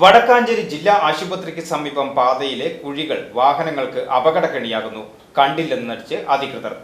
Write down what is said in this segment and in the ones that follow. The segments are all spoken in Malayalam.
വടക്കാഞ്ചേരി ജില്ലാ ആശുപത്രിക്ക് സമീപം പാതയിലെ കുഴികൾ വാഹനങ്ങൾക്ക് അപകടക്കണിയാകുന്നു കണ്ടില്ലെന്ന് നടിച്ച് അധികൃതർ.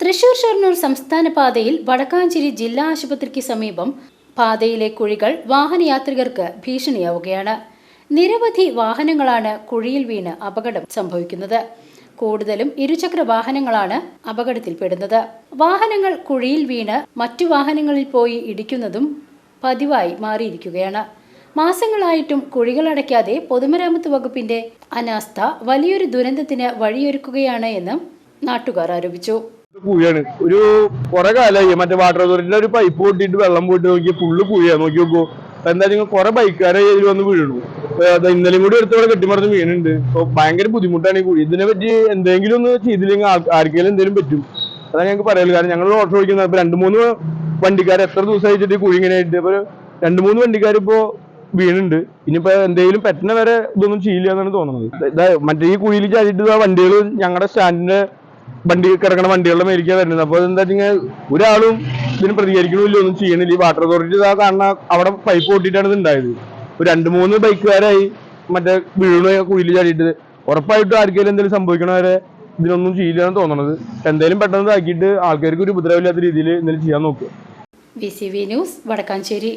തൃശൂർ ഷൊർണൂർ സംസ്ഥാന പാതയിൽ വടക്കാഞ്ചേരി ജില്ലാ ആശുപത്രിക്ക് സമീപം പാതയിലെ കുഴികൾ വാഹനയാത്രികർക്ക് ഭീഷണിയാവുകയാണ്. നിരവധി വാഹനങ്ങളാണ് കുഴിയിൽ വീണ് അപകടം സംഭവിക്കുന്നത്. കൂടുതലും ഇരുചക്ര വാഹനങ്ങളാണ് അപകടത്തിൽപ്പെടുന്നത്. വാഹനങ്ങൾ കുഴിയിൽ വീണ് മറ്റു വാഹനങ്ങളിൽ പോയി ഇടിക്കുന്നതും പതിവായി മാറിയിരിക്കുകയാണ്. മാസങ്ങളായിട്ടും കുഴികളടയ്ക്കാതെ പൊതുമരാമത്ത് വകുപ്പിന്റെ അനാസ്ഥ വലിയൊരു ദുരന്തത്തിന് വഴിയൊരുക്കുകയാണ് എന്ന് നാട്ടുകാർ ആരോപിച്ചു. കുഴിയാണ്. ഒരു കുറെ കാലമായി മറ്റേ വാട്ടർ അതോറിറ്റിന്റെ ഒരു പൈപ്പ് പൊട്ടിയിട്ട് വെള്ളം പോയിട്ട് നോക്കി ഫുള്ള് കുഴിയാ. നോക്കി നോക്കൂ. എന്തായാലും കുറെ ബൈക്കാരെ ഇതിൽ വന്ന് വീഴുന്നു. ഇന്നലെയും കൂടി എടുത്ത് ഇവിടെ കെട്ടിമറന്ന് വീണുണ്ട്. അപ്പൊ ഭയങ്കര ബുദ്ധിമുട്ടാണ് ഈ കുഴി. ഇതിനെ പറ്റി എന്തെങ്കിലും ഒന്ന് ചെയ്തില്ലെങ്കിൽ ആർക്കെങ്കിലും എന്തെങ്കിലും പറ്റും. അതാണ് ഞങ്ങൾക്ക് പറയുള്ളൂ കാരണം ഞങ്ങൾ ഓട്ടോ ഓടിക്കുന്നത് രണ്ട് മൂന്ന് വണ്ടിക്കാർ എത്ര ദിവസമായിട്ട് കുഴി ഇങ്ങനെ ആയിട്ട്? ഇപ്പൊ രണ്ട് മൂന്ന് വണ്ടിക്കാർ ഇപ്പോ വീണുണ്ട്. ഇനിയിപ്പോ എന്തെങ്കിലും പറ്റുന്ന വരെ ഇതൊന്നും ചെയ്യില്ല എന്നാണ് തോന്നുന്നത്. മറ്റേ ഈ കുഴിയിൽ ചാടിയിട്ട് വണ്ടികൾ ഞങ്ങളുടെ സ്റ്റാൻഡിന്റെ വണ്ടി കിടക്കണ വണ്ടികളുടെ മേലിക്കാ വരുന്നത്. അപ്പൊ എന്താ വെച്ചാൽ ഒരാളും ഇതിന് പ്രതികരിക്കണില്ല ഒന്നും ചെയ്യണില്ല. ഈ വാട്ടർ അതോറിറ്റി ഇതാ കാണുന്ന അവിടെ പൈപ്പ് പൊട്ടിയിട്ടാണ് ഇത് ഉണ്ടായത്. ഒരു രണ്ട് മൂന്ന് ബൈക്കുകാരായി മറ്റേ വീണു കുഴിയിൽ ചാടിയിട്ട്. ഉറപ്പായിട്ടും ആർക്കെങ്കിലും എന്തെങ്കിലും സംഭവിക്കണ വരെ ഇതിനൊന്നും ചെയ്യില്ലെന്ന് തോന്നണത്. എന്തായാലും പെട്ടെന്ന് ഇതാക്കിയിട്ട് ആൾക്കാർക്ക് ഒരു ഉപദ്രവമില്ലാത്ത രീതിയിൽ എന്തെങ്കിലും ചെയ്യാൻ നോക്കുക. V C V news Vadakkanchery.